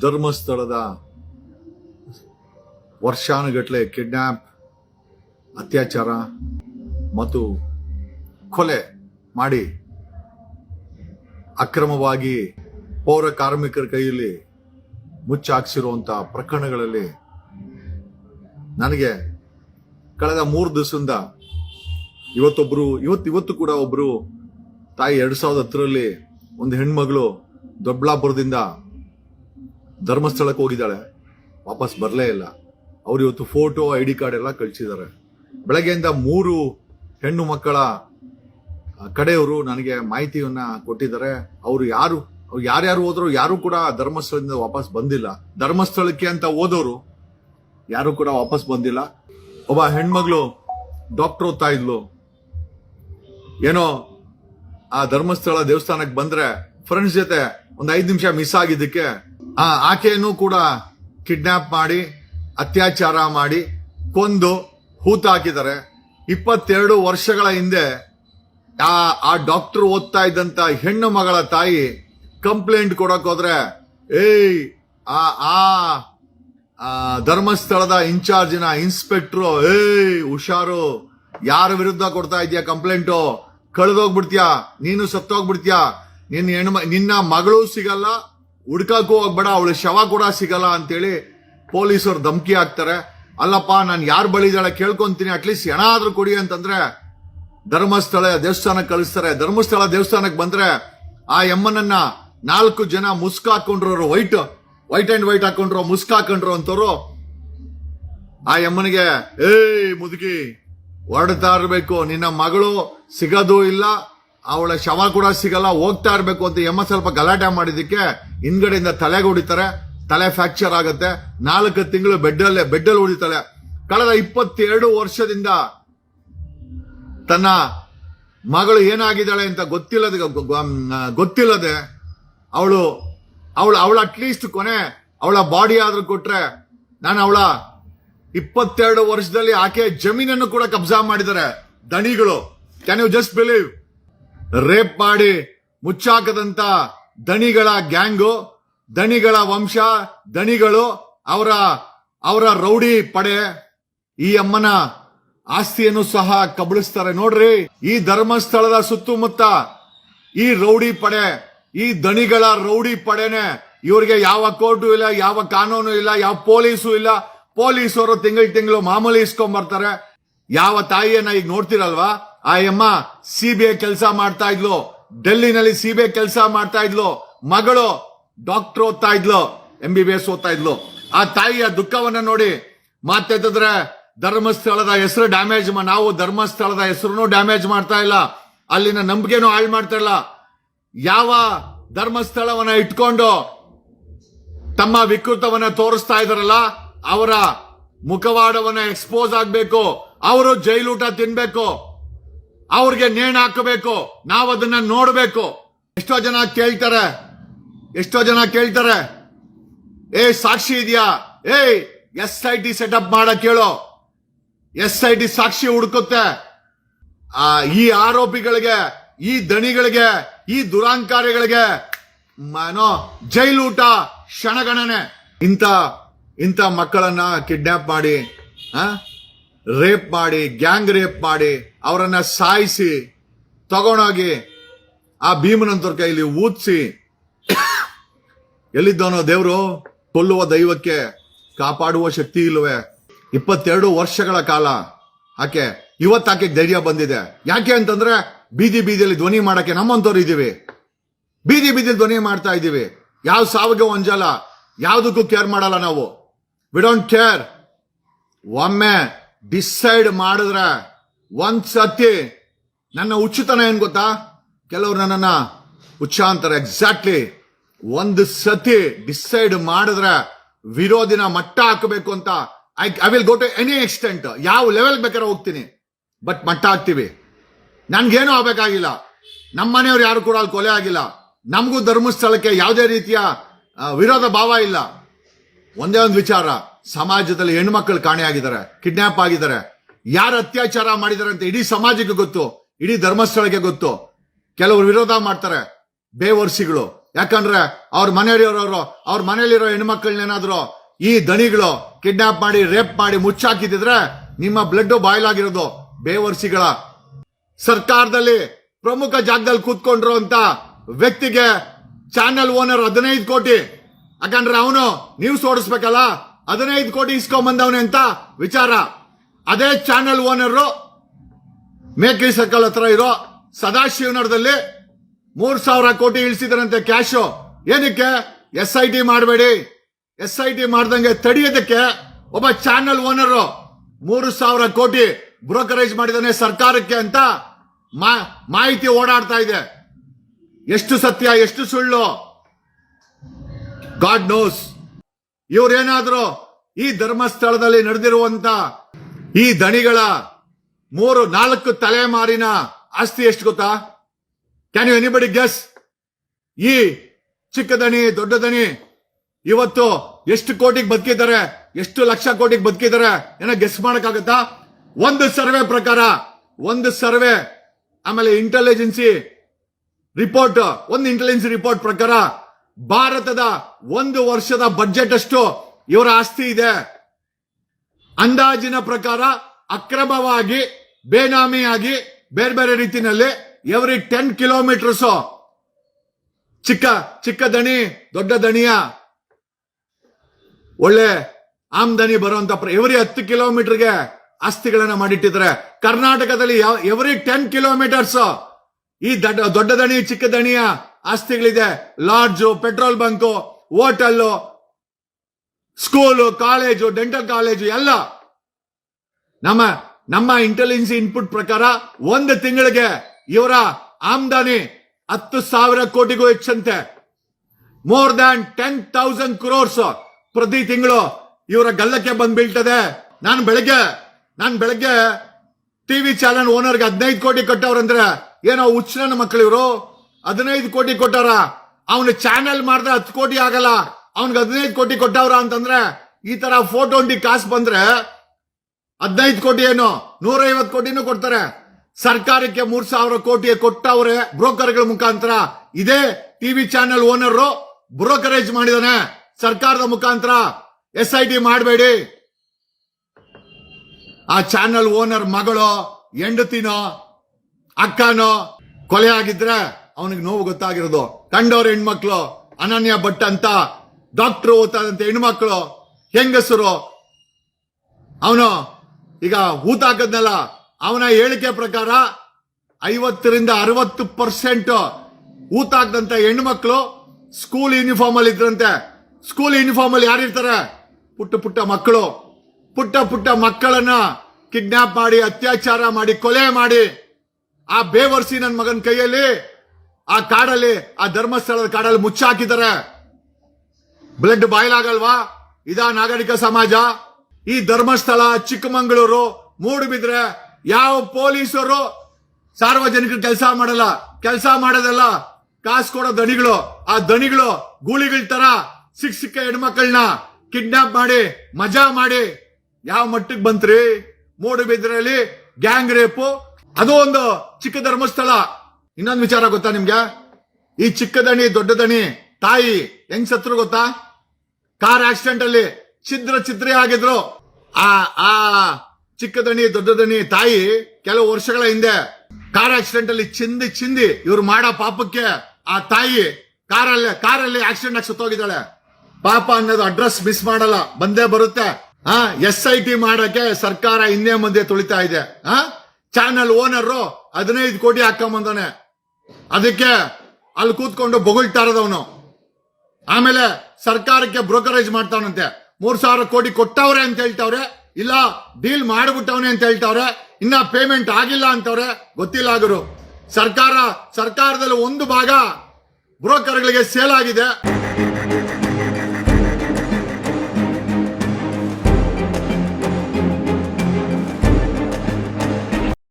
ಧರ್ಮಸ್ಥಳದ ವರ್ಷಾನುಗಟ್ಲೆ ಕಿಡ್ನಾಪ್, ಅತ್ಯಾಚಾರ ಮತ್ತು ಕೊಲೆ ಮಾಡಿ ಅಕ್ರಮವಾಗಿ ಪೌರ ಕಾರ್ಮಿಕರ ಕೈಯಲ್ಲಿ ಮುಚ್ಚಾಕ್ಸಿರುವಂಥ ಪ್ರಕರಣಗಳಲ್ಲಿ ನನಗೆ ಕಳೆದ ಮೂರು ದಿವಸದಿಂದ ಇವತ್ತೊಬ್ಬರು ಇವತ್ತು ಇವತ್ತು ಕೂಡ ಒಬ್ರು ತಾಯಿ ಎರಡು ಸಾವಿರದ ಹತ್ತರಲ್ಲಿ ಒಂದು ಹೆಣ್ಮಗಳು ದೊಡ್ಡಬಳ್ಳಾಪುರದಿಂದ ಧರ್ಮಸ್ಥಳಕ್ಕೆ ಹೋಗಿದ್ದಾಳೆ. ವಾಪಸ್ ಬರಲೇ ಇಲ್ಲ. ಅವ್ರು ಇವತ್ತು ಫೋಟೋ ಐ ಡಿ ಕಾರ್ಡ್ ಎಲ್ಲ ಕಳಿಸಿದ್ದಾರೆ. ಬೆಳಗ್ಗೆಯಿಂದ ಮೂರು ಹೆಣ್ಣು ಮಕ್ಕಳ ಕಡೆಯವರು ನನಗೆ ಮಾಹಿತಿಯನ್ನ ಕೊಟ್ಟಿದ್ದಾರೆ. ಅವರು ಯಾರು, ಅವ್ರು ಯಾರ್ಯಾರು ಹೋದ್ರು ಯಾರು ಕೂಡ ಧರ್ಮಸ್ಥಳದಿಂದ ವಾಪಸ್ ಬಂದಿಲ್ಲ. ಧರ್ಮಸ್ಥಳಕ್ಕೆ ಅಂತ ಹೋದವರು ಯಾರು ಕೂಡ ವಾಪಸ್ ಬಂದಿಲ್ಲ. ಒಬ್ಬ ಹೆಣ್ಮಗಳು ಡಾಕ್ಟರ್ ಓದ್ತಾ ಇದ್ಲು. ಏನೋ ಆ ಧರ್ಮಸ್ಥಳ ದೇವಸ್ಥಾನಕ್ಕೆ ಬಂದ್ರೆ ಫ್ರೆಂಡ್ಸ್ ಜೊತೆ ಒಂದು ಐದು ನಿಮಿಷ ಮಿಸ್ ಆಗಿದ್ದಕ್ಕೆ ಆಕೆಯನ್ನು ಕೂಡ ಕಿಡ್ನಾಪ್ ಮಾಡಿ ಅತ್ಯಾಚಾರ ಮಾಡಿ ಕೊಂದು ಹೂತ ಹಾಕಿದ್ದಾರೆ. ಇಪ್ಪತ್ತೆರಡು ವರ್ಷಗಳ ಹಿಂದೆ ಆ ಆ ಡಾಕ್ಟರ್ ಓದ್ತಾ ಇದ್ದಂತ ಹೆಣ್ಣು ಮಗಳ ತಾಯಿ ಕಂಪ್ಲೇಂಟ್ ಕೊಡಕ್ ಹೋದ್ರೆ ಏಯ್ ಆ ಆ ಆ, ಧರ್ಮಸ್ಥಳದ ಇನ್ಚಾರ್ಜಿನ ಇನ್ಸ್ಪೆಕ್ಟ್ರು ಏಯ್ ಹುಷಾರು. ಯಾರ ವಿರುದ್ಧ ಕೊಡ್ತಾ ಇದೀಯ ಕಂಪ್ಲೇಂಟು? ಕಳೆದೋಗ್ಬಿಡ್ತೀಯಾ? ನೀನು ಸತ್ತೋಗ್ಬಿಡ್ತೀಯಾ? ನಿನ್ನ ಹೆಣ್ಣು ನಿನ್ನ ಮಗಳು ಸಿಗಲ್ಲ ಹುಡ್ಕಕ್ಕೂ ಹೋಗ್ಬೇಡ ಅವಳು ಶವ ಕೂಡ ಸಿಗಲ್ಲ ಅಂತೇಳಿ ಪೊಲೀಸರು ಧಮಕಿ ಹಾಕ್ತಾರೆ. ಅಲ್ಲಪ್ಪ, ನಾನು ಯಾರು ಬಳಿದಾಳೆ ಕೇಳ್ಕೊಂತೀನಿ ಅಟ್ಲೀಸ್ಟ್ ಏನಾದರೂ ಕೊಡಿ ಅಂತಂದ್ರೆ ಧರ್ಮಸ್ಥಳ ದೇವಸ್ಥಾನಕ್ಕೆ ಕಳಿಸ್ತಾರೆ. ಧರ್ಮಸ್ಥಳ ದೇವಸ್ಥಾನಕ್ಕೆ ಬಂದ್ರೆ ಆ ಯಮ್ಮನನ್ನ ನಾಲ್ಕು ಜನ ಮುಸ್ಕ್ ಹಾಕೊಂಡ್ರು ವೈಟ್ ವೈಟ್ ಅಂಡ್ ವೈಟ್ ಹಾಕೊಂಡ್ರು ಮುಸ್ಕ್ ಹಾಕೊಂಡ್ರು ಅಂತವ್ರು ಆ ಯಮ್ಮನಿಗೆ ಏಯ್ ಮುದುಕಿ, ಹೊರಡ್ತಾ ಇರ್ಬೇಕು, ನಿನ್ನ ಮಗಳು ಸಿಗೋದು ಇಲ್ಲ, ಅವಳ ಶವ ಕೂಡ ಸಿಗಲ್ಲ, ಹೋಗ್ತಾ ಇರ್ಬೇಕು ಅಂತ ಎಮ್ಮ ಸ್ವಲ್ಪ ಗಲಾಟೆ ಮಾಡಿದಕ್ಕೆ ಹಿಂದ್ಗಡೆಯಿಂದ ತಲೆಗೆ ಹೊಡಿತಾರೆ, ತಲೆ ಫ್ರಾಕ್ಚರ್ ಆಗುತ್ತೆ. ನಾಲ್ಕು ತಿಂಗಳು ಬೆಡ್ಡಲ್ಲೇ ಬೆಡ್ಡಲ್ಲಿ ಹೊಡಿತಾಳೆ ಕಳೆದ ಇಪ್ಪತ್ತೆರಡು ವರ್ಷದಿಂದ ತನ್ನ ಮಗಳು ಏನಾಗಿದ್ದಾಳೆ ಅಂತ ಗೊತ್ತಿಲ್ಲದೆ ಗೊತ್ತಿಲ್ಲದೆ ಅವಳು ಅವಳು ಅವಳ ಅಟ್ಲೀಸ್ಟ್ ಕೊನೆ ಅವಳ ಬಾಡಿ ಆದ್ರೂ ಕೊಟ್ರೆ ನಾನು ಅವಳ ಇಪ್ಪತ್ತೆರಡು ವರ್ಷದಲ್ಲಿ ಆಕೆ ಜಮೀನನ್ನು ಕೂಡ ಕಬ್ಜಾ ಮಾಡಿದ್ದಾರೆ. ದಣಿಗಳು. Can you just believe rape ಮಾಡಿ ಮುಚ್ಚಾಕದಂತ ದಣಿಗಳ ಗ್ಯಾಂಗು, ದಣಿಗಳ ವಂಶ, ದಣಿಗಳು ಅವರ ಅವರ ರೌಡಿ ಪಡೆ ಈ ಅಮ್ಮನ ಆಸ್ತಿಯನ್ನು ಸಹ ಕಬಳಿಸ್ತಾರೆ. ನೋಡ್ರಿ, ಈ ಧರ್ಮಸ್ಥಳದ ಸುತ್ತಮುತ್ತ ಈ ರೌಡಿ ಪಡೆ, ಈ ದಣಿಗಳ ರೌಡಿ ಪಡೆನೆ ಇವ್ರಿಗೆ ಯಾವ ಕೋರ್ಟು ಇಲ್ಲ, ಯಾವ ಕಾನೂನು ಇಲ್ಲ, ಯಾವ ಪೊಲೀಸು ಇಲ್ಲ. ಪೊಲೀಸರು ತಿಂಗಳು ತಿಂಗಳು ಮಾಮೂಲಿ ಇಸ್ಕೊಂಡ್ ಬರ್ತಾರೆ. ಯಾವ ತಾಯಿಯನ್ನ ಈಗ ನೋಡ್ತಿರಲ್ವಾ? ಆ ಅಮ್ಮ ಸಿ ಬಿ ಐ ಕೆಲಸ ಮಾಡ್ತಾ ಇದ್ಲು. ಡೆಲ್ಲಿನಲ್ಲಿ ಸಿ ಬಿ ಐ ಕೆಲಸ ಮಾಡ್ತಾ ಇದ್ಲು. ಮಗಳು ಡಾಕ್ಟರ್ ಓದ್ತಾ ಇದ್ಲು ಎಂ ಬಿ ಬಿ ಎಸ್ ಓದ್ತಾ ಇದ್ಲು. ಆ ತಾಯಿಯ ದುಃಖವನ್ನ ನೋಡಿ ಮಾತೆತ್ತಿದ್ರೆ ಧರ್ಮಸ್ಥಳದ ಹೆಸರು ಡ್ಯಾಮೇಜ್ ನಾವು ಧರ್ಮಸ್ಥಳದ ಹೆಸರು ಡ್ಯಾಮೇಜ್ ಮಾಡ್ತಾ ಇಲ್ಲ. ಅಲ್ಲಿನ ನಂಬಿಕೆನೂ ಹಾಳು ಮಾಡ್ತಾ ಇಲ್ಲ. ಯಾವ ಧರ್ಮಸ್ಥಳವನ್ನ ಇಟ್ಕೊಂಡು ತಮ್ಮ ವಿಕೃತವನ್ನ ತೋರಿಸ್ತಾ ಇದಾರಲ್ಲ ಅವರ ಮುಖವಾಡವನ್ನ ಎಕ್ಸ್ಪೋಸ್ ಆಗ್ಬೇಕು. ಅವರು ಜೈಲೂಟ ತಿನ್ಬೇಕು. ಅವ್ರಿಗೆ ನೇಣು ಹಾಕಬೇಕು. ನಾವು ಅದನ್ನ ನೋಡಬೇಕು. ಎಷ್ಟೋ ಜನ ಕೇಳ್ತಾರೆ. ಎಷ್ಟೋ ಜನ ಕೇಳ್ತಾರೆ. ಏ ಸಾಕ್ಷಿ ಇದೆಯಾ? ಏಯ್ ಎಸ್ ಐ ಟಿ ಸೆಟಪ್ ಮಾಡಕ್ ಕೇಳೋ. ಎಸ್ ಐ ಟಿ ಸಾಕ್ಷಿ ಹುಡುಕುತ್ತೆ. ಆ, ಈ ಆರೋಪಿಗಳಿಗೆ ಈ ದಣಿಗಳಿಗೆ ಈ ದುರಾಂಕಾರಿಗಳಿಗೆ ಏನೋ ಜೈಲೂಟ ಕ್ಷಣಗಣನೆ. ಇಂಥ ಇಂಥ ಮಕ್ಕಳನ್ನ ಕಿಡ್ನಾಪ್ ಮಾಡಿ ರೇಪ್ ಮಾಡಿ, ಗ್ಯಾಂಗ್ ರೇಪ್ ಮಾಡಿ, ಅವರನ್ನ ಸಾಯಿಸಿ, ತಗೊಂಡೋಗಿ ಆ ಭೀಮನಂತರ ಕೈಲಿ ಊದಿಸಿ ಎಲ್ಲಿದ್ದವನೋ ದೇವರು, ಕೊಲ್ಲುವ ದೈವಕ್ಕೆ ಕಾಪಾಡುವ ಶಕ್ತಿ ಇಲ್ವೇ ಇಪ್ಪತ್ತೆರಡು ವರ್ಷಗಳ ಕಾಲ ಆಕೆ, ಇವತ್ತು ಆಕೆ ಧೈರ್ಯ ಬಂದಿದೆ. ಯಾಕೆ ಅಂತಂದ್ರೆ ಬೀದಿ ಬೀದಿಯಲ್ಲಿ ಧ್ವನಿ ಮಾಡಕ್ಕೆ ನಮ್ಮಂತವ್ರು ಇದೀವಿ ಬೀದಿ ಬೀದಿ ಧ್ವನಿ ಮಾಡ್ತಾ ಇದೀವಿ ಯಾವ ಸಾವಿಗೆ ಒಂಜಲ್ಲ ಯಾವುದಕ್ಕೂ ಕೇರ್ ಮಾಡಲ್ಲ ನಾವು. ವಿ ಡೋಂಟ್ ಕೇರ್ ಒಮ್ಮೆ ಡಿಸೈಡ್ ಮಾಡಿದ್ರೆ ಒಂದ್ ಸತಿ ನನ್ನ ಉಚಿತನ ಏನು ಗೊತ್ತಾ? ಕೆಲವರು ನನ್ನನ್ನು ಹುಚ್ಚ ಅಂತಾರೆ ಎಕ್ಸಾಕ್ಟ್ಲಿ ಒಂದು ಸತಿ ಡಿಸೈಡ್ ಮಾಡಿದ್ರೆ ವಿರೋಧಿನ ಮಟ್ಟ ಹಾಕಬೇಕು ಅಂತ I I will go to any extent ಯಾವ ಲೆವೆಲ್ ಬೇಕಾದ್ರೆ ಹೋಗ್ತೀನಿ. ಬಟ್ ಮಟ್ಟ ಹಾಕ್ತೀವಿ. ನನ್ಗೇನು ಆಗ್ಬೇಕಾಗಿಲ್ಲ. ನಮ್ಮ ಮನೆಯವ್ರು ಯಾರು ಕೂಡ ಅಲ್ಲಿ ಕೊಲೆ ಆಗಿಲ್ಲ. ನಮಗೂ ಧರ್ಮಸ್ಥಳಕ್ಕೆ ಯಾವುದೇ ರೀತಿಯ ವಿರೋಧ ಭಾವ ಇಲ್ಲ. ಒಂದೇ ಒಂದು ವಿಚಾರ. ಸಮಾಜದಲ್ಲಿ ಹೆಣ್ಮಕ್ಳು ಕಾಣೆಯಾಗಿದ್ದಾರೆ ಕಿಡ್ನಾಪ್ ಆಗಿದ್ದಾರೆ. ಯಾರು ಅತ್ಯಾಚಾರ ಮಾಡಿದ್ದಾರೆ ಅಂತ ಇಡೀ ಸಮಾಜಕ್ಕೆ ಗೊತ್ತು, ಇಡೀ ಧರ್ಮಸ್ಥಳಕ್ಕೆ ಗೊತ್ತು. ಕೆಲವರು ವಿರೋಧ ಮಾಡ್ತಾರೆ, ಬೇವರ್ಸಿಗಳು. ಯಾಕಂದ್ರೆ ಅವ್ರ ಮನೆಯಲ್ಲಿರೋರು, ಅವ್ರ ಮನೇಲಿರೋ ಹೆಣ್ಮಕ್ಳನ್ನೇನಾದ್ರು ಈ ದಣಿಗಳು ಕಿಡ್ನಾಪ್ ಮಾಡಿ, ರೇಪ್ ಮಾಡಿ ಮುಚ್ಚಾಕಿದ್ರೆ ನಿಮ್ಮ ಬ್ಲಡ್ ಬಾಯ್ಲ್ ಆಗಿರೋದು ಬೇವರ್ಸಿಗಳ. ಸರ್ಕಾರದಲ್ಲಿ ಪ್ರಮುಖ ಜಾಗದಲ್ಲಿ ಕೂತ್ಕೊಂಡ್ರು ಅಂತ ವ್ಯಕ್ತಿಗೆ ಚಾನೆಲ್ ಓನರ್ ಹದಿನೈದು ಕೋಟಿ. ಯಾಕಂದ್ರೆ ಅವನು ನ್ಯೂಸ್ ಓಡಿಸ್ಬೇಕಲ್ಲ? ಹದಿನೈದು ಕೋಟಿ ಇಸ್ಕೊಂಬಂದವನೆ ಅಂತ ವಿಚಾರ. ಅದೇ ಚಾನೆಲ್ ಓನರ್ ಮೇಕ್ರಿ ಸರ್ಕಲ್ ಹತ್ರ ಇರೋ ಸದಾಶಿವನಗರದಲ್ಲಿ ಮೂರ್ ಸಾವಿರ ಕೋಟಿ ಇಳಿಸಿದ್ರಂತೆ ಕ್ಯಾಶು. ಏನಕ್ಕೆ? ಎಸ್ ಐ ಟಿ ಮಾಡಬೇಡಿ. ಎಸ್ ಐ ಟಿ ಮಾಡ್ದಂಗೆ ತಡೆಯೋದಕ್ಕೆ ಒಬ್ಬ ಚಾನೆಲ್ ಓನರ್ ಮೂರು ಸಾವಿರ ಕೋಟಿ ಬ್ರೋಕರೇಜ್ ಮಾಡಿದಾನೆ ಸರ್ಕಾರಕ್ಕೆ ಅಂತ ಮಾಹಿತಿ ಓಡಾಡ್ತಾ ಇದೆ. ಎಷ್ಟು ಸತ್ಯ, ಎಷ್ಟು ಸುಳ್ಳು? God knows. ಇವ್ರೇನಾದ್ರೂ ಈ ಧರ್ಮಸ್ಥಳದಲ್ಲಿ ನಡೆದಿರುವಂತ ಈ ದಣಿಗಳ ಮೂರು, ನಾಲ್ಕು ತಲೆಮಾರಿನ ಆಸ್ತಿ ಎಷ್ಟು ಗೊತ್ತಾ? ಕ್ಯಾನ್ ಯು ಎನಿಬಡಿ ಗೆಸ್ ಈ ಚಿಕ್ಕ ದಣಿ, ದೊಡ್ಡ ದಣಿ ಇವತ್ತು ಎಷ್ಟು ಕೋಟಿಗೆ ಬದುಕಿದ್ದಾರೆ? ಎಷ್ಟು ಲಕ್ಷ ಕೋಟಿಗೆ ಬದುಕಿದ್ದಾರೆ? ಏನೋ ಗೆಸ್ ಮಾಡಕ್ಕಾಗತ್ತಾ? ಒಂದು ಸರ್ವೆ ಪ್ರಕಾರ, ಒಂದು ಸರ್ವೆ, ಆಮೇಲೆ ಇಂಟೆಲಿಜೆನ್ಸಿ ರಿಪೋರ್ಟ್ ಒಂದು ಇಂಟೆಲಿಜೆನ್ಸಿ ರಿಪೋರ್ಟ್ ಪ್ರಕಾರ ಭಾರತದ ಒಂದು ವರ್ಷದ ಬಜೆಟ್ ಅಷ್ಟು ಇವರ ಆಸ್ತಿ ಇದೆ. ಅಂದಾಜಿನ ಪ್ರಕಾರ ಅಕ್ರಮವಾಗಿ, ಬೇನಾಮಿಯಾಗಿ, ಬೇರೆ ಬೇರೆ ರೀತಿಯಲ್ಲಿ ಎವ್ರಿ ಟೆನ್ ಕಿಲೋಮೀಟರ್ಸ್ ಚಿಕ್ಕ ಚಿಕ್ಕ ದಣಿ, ದೊಡ್ಡ ದಣಿಯ ಒಳ್ಳೆ ಆಮ್ದನಿ ಬರುವಂತ ಎವ್ರಿ ಹತ್ತು ಕಿಲೋಮೀಟರ್ಗೆ ಆಸ್ತಿಗಳನ್ನ ಮಾಡಿಟ್ಟಿದ್ದಾರೆ. ಕರ್ನಾಟಕದಲ್ಲಿ ಎವ್ರಿ ಟೆನ್ ಕಿಲೋಮೀಟರ್ಸ್ ಈ ದೊಡ್ಡ ದಣಿ, ಚಿಕ್ಕ ದಣಿಯ ಆಸ್ತಿಗಳಿದೆ. Lodge, petrol bunk, hotel, school, college, dental college ಎಲ್ಲ ನಮ್ಮ ನಮ್ಮ ಇಂಟೆಲಿಜೆನ್ಸ್ ಇನ್ಪುಟ್ ಪ್ರಕಾರ ಒಂದು ತಿಂಗಳಿಗೆ ಇವರ ಆಮ್ದಾನಿ ಹತ್ತು ಸಾವಿರ ಕೋಟಿಗೂ ಹೆಚ್ಚಂತೆ. More than ten thousand crores ಪ್ರತಿ ತಿಂಗಳು ಇವರ ಗಲ್ಲಕ್ಕೆ ಬಂದ್ ಬೀಳ್ತದೆ. ನಾನು ಬೆಳಗ್ಗೆ ನಾನು ಬೆಳಗ್ಗೆ ಟಿವಿ ಚಾನಲ್ ಓನರ್ಗೆ ಹದಿನೈದು ಕೋಟಿ ಕಟ್ಟವ್ರಂದ್ರೆ ಏನೋ ಹುಚ್ಚಿನ ಮಕ್ಕಳು ಇವರು. ಹದಿನೈದು ಕೋಟಿ ಕೊಟ್ಟಾರ. ಅವನ ಚಾನೆಲ್ ಮಾಡಿದ್ರೆ ಹತ್ತು ಕೋಟಿ ಆಗಲ್ಲ. ಅವನ್ಗೆ ಹದಿನೈದು ಕೋಟಿ ಕೊಟ್ಟವ್ರ ಅಂತಂದ್ರೆ ಈ ತರ ಫೋಟೋ ಒಂದಿ ಕಾಸು ಬಂದ್ರೆ ಹದಿನೈದು ಕೋಟಿ ಏನು? ನೂರೈವತ್ತು ಕೋಟಿನೂ ಕೊಡ್ತಾರೆ. ಸರ್ಕಾರಕ್ಕೆ ಮೂರ್ ಸಾವಿರ ಕೋಟಿ ಕೊಟ್ಟವ್ರೆ ಬ್ರೋಕರ್ಗಳ ಮುಖಾಂತರ. ಇದೇ ಟಿವಿ ಚಾನೆಲ್ ಓನರ್ ಬ್ರೋಕರೇಜ್ ಮಾಡಿದಾನೆ. ಸರ್ಕಾರದ ಮುಖಾಂತರ. ಎಸ್ ಐ ಟಿ ಮಾಡಬೇಡಿ. ಆ ಚಾನೆಲ್ ಓನರ್ ಮಗಳು, ಹೆಂಡತಿನೋ, ಅಕ್ಕನೋ ಕೊಲೆ ಆಗಿದ್ರೆ ಅವನಿಗೆ ನೋವು ಗೊತ್ತಾಗಿರೋದು. ಕಂಡವ್ರ ಹೆಣ್ಮಕ್ಳು, ಅನನ್ಯ ಭಟ್ ಅಂತ ಡಾಕ್ಟರ್ ಓದ್ತಾದಂತ ಹೆಣ್ಮಕ್ಳು, ಹೆಂಗಸರು. ಅವನು ಈಗ ಊತ ಹಾಕದ್ನಲ್ಲ, ಅವನ ಹೇಳಿಕೆ ಪ್ರಕಾರ ಐವತ್ತರಿಂದ ಅರವತ್ತು ಪರ್ಸೆಂಟ್ ಊತ ಹಾಕದಂತ ಹೆಣ್ಮಕ್ಳು ಸ್ಕೂಲ್ ಯೂನಿಫಾರ್ಮ್ ಅಲ್ಲಿ ಇದ್ರಂತೆ. ಸ್ಕೂಲ್ ಯೂನಿಫಾರ್ಮ್ ಅಲ್ಲಿ ಯಾರಿರ್ತಾರೆ? ಪುಟ್ಟ ಪುಟ್ಟ ಮಕ್ಕಳು. ಪುಟ್ಟ ಪುಟ್ಟ ಮಕ್ಕಳನ್ನ ಕಿಡ್ನಾಪ್ ಮಾಡಿ, ಅತ್ಯಾಚಾರ ಮಾಡಿ, ಕೊಲೆ ಮಾಡಿ, ಆ ಬೇವರ್ಸಿ ನನ್ನ ಮಗನ ಕೈಯಲ್ಲಿ ಆ ಕಾಡಲ್ಲಿ, ಆ ಧರ್ಮಸ್ಥಳದ ಕಾಡಲ್ಲಿ ಮುಚ್ಚಾಕಿದ್ದಾರೆ. ಬ್ಲಡ್ ಬಾಯ್ಲಾಗಲ್ವಾ? ಇದಾ ನಾಗರಿಕ ಸಮಾಜ? ಈ ಧರ್ಮಸ್ಥಳ, ಚಿಕ್ಕಮಂಗಳೂರು ಮೂಡುಬಿದ್ರೆ ಯಾವ ಪೊಲೀಸರು ಸಾರ್ವಜನಿಕರು ಕೆಲಸ ಮಾಡಲ್ಲ. ಕೆಲಸ ಮಾಡೋದಲ್ಲ ಕಾಸು ಕೊಡೋ ದಣಿಗಳು. ಆ ದಣಿಗಳು ಗೂಳಿಗಳ ತರ ಸಿಕ್ಕ ಸಿಕ್ಕ ಹೆಣ್ಮಕ್ಳನ್ನ ಕಿಡ್ನಾಪ್ ಮಾಡಿ, ಮಜಾ ಮಾಡಿ ಯಾವ ಮಟ್ಟಕ್ಕೆ ಬಂತ್ರಿ? ಮೂಡುಬಿದ್ರಲ್ಲಿ ಗ್ಯಾಂಗ್ ರೇಪು ಅದು ಒಂದು ಚಿಕ್ಕ ಧರ್ಮಸ್ಥಳ. ಇನ್ನೊಂದು ವಿಚಾರ ಗೊತ್ತಾ ನಿಮ್ಗೆ? ಈ ಚಿಕ್ಕ ದಣಿ ದೊಡ್ಡ ದಣಿ ತಾಯಿ ಹೆಂಗ್ ಸತ್ರು ಗೊತ್ತಾ? ಕಾರ್ ಆಕ್ಸಿಡೆಂಟ್ ಅಲ್ಲಿ ಛಿದ್ರ ಛಿದ್ರಿ ಆಗಿದ್ರು. ಆ ಆ ಚಿಕ್ಕ ದಣಿ ದೊಡ್ಡ ದಣಿ ತಾಯಿ ಕೆಲವು ವರ್ಷಗಳ ಹಿಂದೆ ಕಾರ್ ಆಕ್ಸಿಡೆಂಟ್ ಅಲ್ಲಿ ಚಿಂದಿ ಚಿಂದಿ ಇವ್ರು ಮಾಡೋ ಪಾಪಕ್ಕೆ ಆ ತಾಯಿ ಕಾರಲ್ಲಿ ಕಾರಲ್ಲಿ ಆಕ್ಸಿಡೆಂಟ್ ಆಗಿ ಸುತ್ತೋಗಿದ್ದಾಳೆ. ಪಾಪ ಅನ್ನೋದು ಅಡ್ರೆಸ್ ಮಿಸ್ ಮಾಡಲ್ಲ, ಬಂದೇ ಬರುತ್ತೆ. ಆ ಎಸ್ ಐ ಟಿ ಮಾಡಕ್ಕೆ ಸರ್ಕಾರ ಹಿಂದೆ ಮುಂದೆ ತುಳಿತಾ ಇದೆ. ಆ ಚಾನಲ್ ಓನರ್ ಹದಿನೈದು ಕೋಟಿ ಹಾಕೊಂಬಂದಾನೆ ಅದಕ್ಕೆ ಅಲ್ಲಿ ಕೂತ್ಕೊಂಡು ಬೊಗಳ್ತಾ ಇರೋದವನು. ಆಮೇಲೆ ಸರ್ಕಾರಕ್ಕೆ ಬ್ರೋಕರೇಜ್ ಮಾಡ್ತಾವನಂತೆ ಮೂರ್ ಸಾವಿರ ಕೋಟಿ ಕೊಟ್ಟವ್ರೆ ಅಂತ ಹೇಳ್ತಾವ್ರೆ. ಇಲ್ಲ, ಡೀಲ್ ಮಾಡಿಬಿಟ್ಟವನೆ ಅಂತ ಹೇಳ್ತಾವ್ರೆ. ಇನ್ನ ಪೇಮೆಂಟ್ ಆಗಿಲ್ಲ ಅಂತವ್ರೆ. ಗೊತ್ತಿಲ್ಲ ಆಗರು ಸರ್ಕಾರ, ಸರ್ಕಾರದಲ್ಲಿ ಒಂದು ಭಾಗ ಬ್ರೋಕರ್ಗಳಿಗೆ ಸೇಲ್ ಆಗಿದೆ.